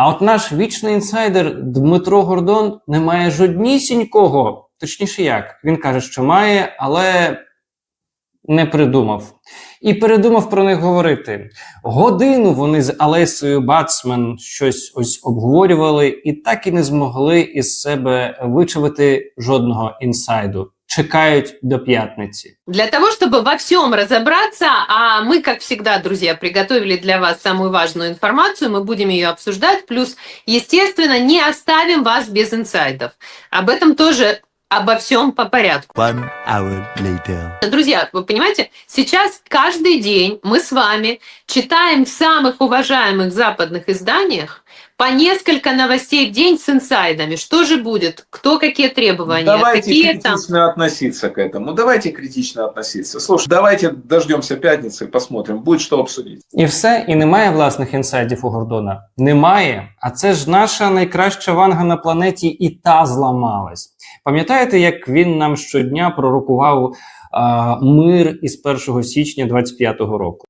А от наш вічний інсайдер Дмитро Гордон не має жоднісінького. Точніше, як він каже, що має, але не придумав. І передумав про них говорити. Годину вони з Алесою Бацман щось ось обговорювали і так і не змогли із себе вичавити жодного інсайду. Чекають до п'ятниці. Для того, чтобы во всем разобраться, а мы, как всегда, друзья, приготовили для вас самую важную информацию, мы будем ее обсуждать, плюс, естественно, не оставим вас без инсайдов. Об этом тоже обо всем по порядку. One hour later. Друзья, вы понимаете, сейчас каждый день мы с вами читаем в самых уважаемых западных изданиях по несколько новостей в день с инсайдами. Что же будет? Кто какие требования? Давайте какие там? критично относиться к этому. Давайте критично относиться. Слушай, давайте дождемся пятницы и посмотрим. Будет что обсудить. І все, і немає власних інсайдів у Гордона. Немає. А це ж наша найкраща ванга на планеті, і та зламалась. Пам'ятаєте, як він нам щодня пророкував а, мир із 1 січня 25-го року?